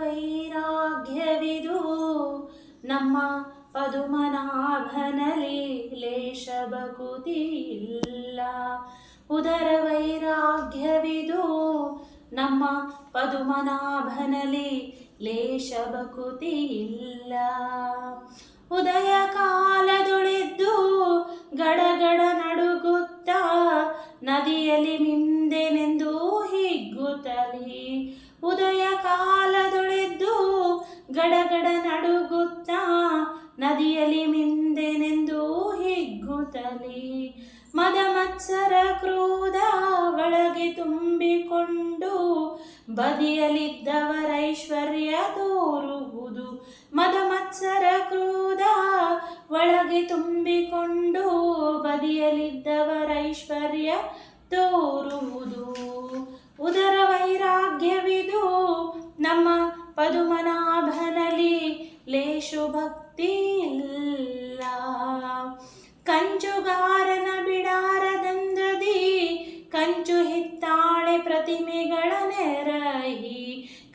ವೈರಾಗ್ಯವಿದು ನಮ್ಮ ಪದುಮನಾಭನಲಿ ಲೇಷ ಬಕುತಿ ಇಲ್ಲ ಉದರ ವೈರಾಗ್ಯವಿದು ನಮ್ಮ ಪದುಮನಾಭನಲಿ ಲೇಷ ಬಕುತಿ ಇಲ್ಲ ಉದಯ ಕಾಲದುಳಿದ್ದು ಗಡಗಡ ನಡುಗುತ್ತ ಗಡಗಡ ನಡುಗುತ್ತ ನದಿಯಲ್ಲಿ ಮಿಂದೆನೆಂದು ಹಿಗ್ಗುತ್ತಲಿ. ಮದ ಮತ್ಸರ ಕ್ರೋಧ ಒಳಗೆ ತುಂಬಿಕೊಂಡು ಬದಿಯಲಿದ್ದವರೈಶ್ವರ್ಯ ತೋರುವುದು. ಮದ ಮತ್ಸರ ಕ್ರೋಧ ಒಳಗೆ ತುಂಬಿಕೊಂಡು ಬದಿಯಲಿದ್ದವರೈಶ್ವರ್ಯ ತೋರುವುದು.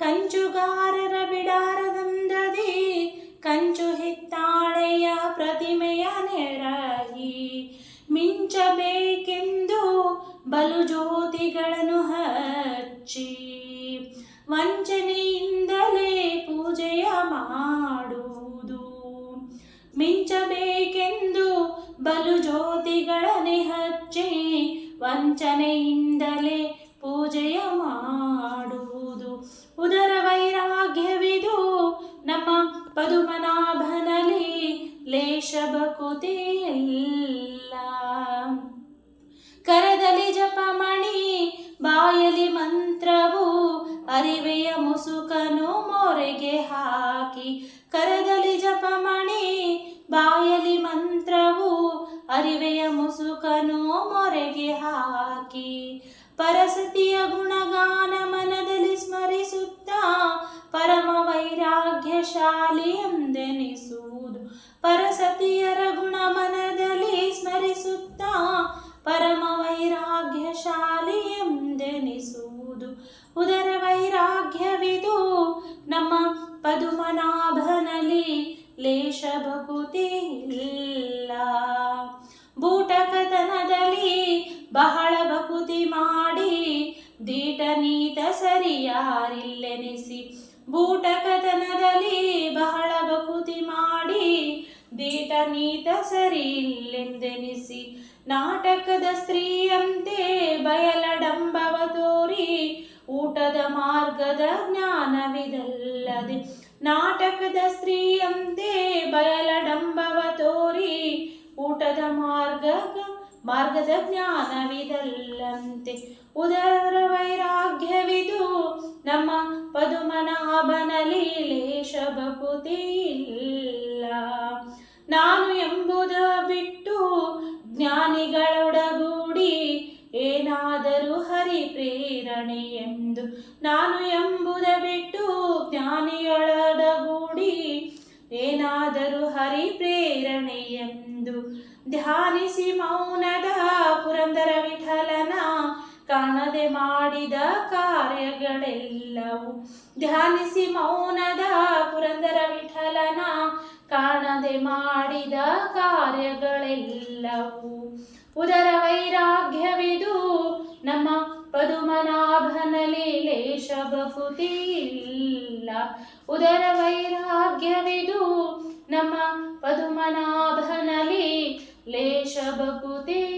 ಕಂಚುಗಾರರ ಬಿಡಾರದಂದದಿ ಕಂಚು ಹಿತ್ತಾಳೆಯ ಪ್ರತಿಮೆಯ ನೆರಹಿ ಮಿಂಚಬೇಕೆಂದು ಬಲು ಜ್ಯೋತಿಗಳನ್ನು ಹಚ್ಚಿ, ವಂಚನೆಯಿಂದಲೇ ಪೂಜೆಯ ಮಾಡುವುದು. ಮಿಂಚಬೇಕೆಂದು ಬಲು ಜ್ಯೋತಿಗಳನೆ ಹಚ್ಚಿ, ವಂಚನೆಯಿಂದಲೇ ಪದುಮನಾಭನಲಿ ಲೇಷ ಬಕುತಿ ಇಲ್ಲ ಕರದಲ್ಲಿ ಜಪಮಣಿ ಬಾಯಲಿ ಮಂತ್ರವು, ಅರಿವೆಯ ಮುಸುಕನು ಮೊರೆಗೆ ಹಾಕಿ. ಕರದಲ್ಲಿ ಜಪಮಣಿ ಬಾಯಲಿ ಮಂತ್ರವು, ಅರಿವೆಯ ಮುಸುಕನು ಮೊರೆಗೆ ಹಾಕಿ. ಪರಸತಿಯ ಗುಣಗಾನ ಸ್ಮರಿಸುತ್ತಾ ಪರಮ ವೈರಾಗ್ಯಶಾಲಿ ಎಂದೆನಿಸುವುದು. ಪರಸತಿಯರ ಗುಣ ಮನದಲ್ಲಿ ಸ್ಮರಿಸುತ್ತಾ ಪರಮ ವೈರಾಗ್ಯಶಾಲಿ ಎಂದೆನಿಸುವುದು. ಉದರ ವೈರಾಗ್ಯವಿದು ನಮ್ಮ ಪದುಮನಾಭನಲ್ಲಿ ಲೇಷ ಭಕುತಿ ಇಲ್ಲ ಬೂಟಕತನದಲ್ಲಿ ಬಹಳ ಭಕುತಿ ಮಾಡಿ ದೀಟನೀತ ಸರಿಯಾರಿಲ್ಲೆನಿಸಿ ಬೂಟಕತನದಲ್ಲಿ ಬಹಳ ಬಕುತಿ ಮಾಡಿ ದೀಟನೀತ ಸರಿ ಇಲ್ಲೆಂದೆನಿಸಿ, ನಾಟಕದ ಸ್ತ್ರೀಯಂತೆ ಬಯಲಡಂಬವ ತೋರಿ, ಊಟದ ಮಾರ್ಗದ ಜ್ಞಾನವಿದಲ್ಲದೆ, ನಾಟಕದ ಸ್ತ್ರೀಯಂತೆ ಬಯಲಡಂಬವ ತೋರಿ, ಊಟದ ಮಾರ್ಗ ಮಾರ್ಗದ ಜ್ಞಾನವಿದಲ್ಲಂತೆ, ಉದರ ವೈರಾಗ್ಯವಿದು ನಮ್ಮ ಇಲ್ಲ ನಾನು ಎಂಬುದ ಬಿಟ್ಟು ಜ್ಞಾನಿಗಳೊಡಗೂಡಿ ಏನಾದರೂ ಹರಿ ಪ್ರೇರಣೆ ಎಂದು ನಾನು ಎಂಬುದ ಬಿಟ್ಟು ಜ್ಞಾನಿಯೊಳಗೂಡಿ ಏನಾದರೂ ಹರಿ ಪ್ರೇರಣೆ ಎಂದು ಧ್ಯಾನಿಸಿ ಮೌನದ ಪುರಂದರ ವಿಠಲನ ಕಾಣದೆ ಮಾಡಿದ ಕಾರ್ಯಗಳೆಲ್ಲವು ಧ್ಯಾನಿಸಿ ಮೌನದ ಮಾಡಿದ ಕಾರ್ಯಗಳೆಲ್ಲವು ಉದರ ವೈರಾಗ್ಯವಿದು. ನಮ್ಮ ಪದುಮನಾಭನಲಿ ಲೇಷ ಬಹುತಿಲ್ಲ ಉದರ ವೈರಾಗ್ಯವಿದು. ನಮ್ಮ ಪದುಮನಾಭನಲ್ಲಿ ಲೇಷ ಬಕುತಿ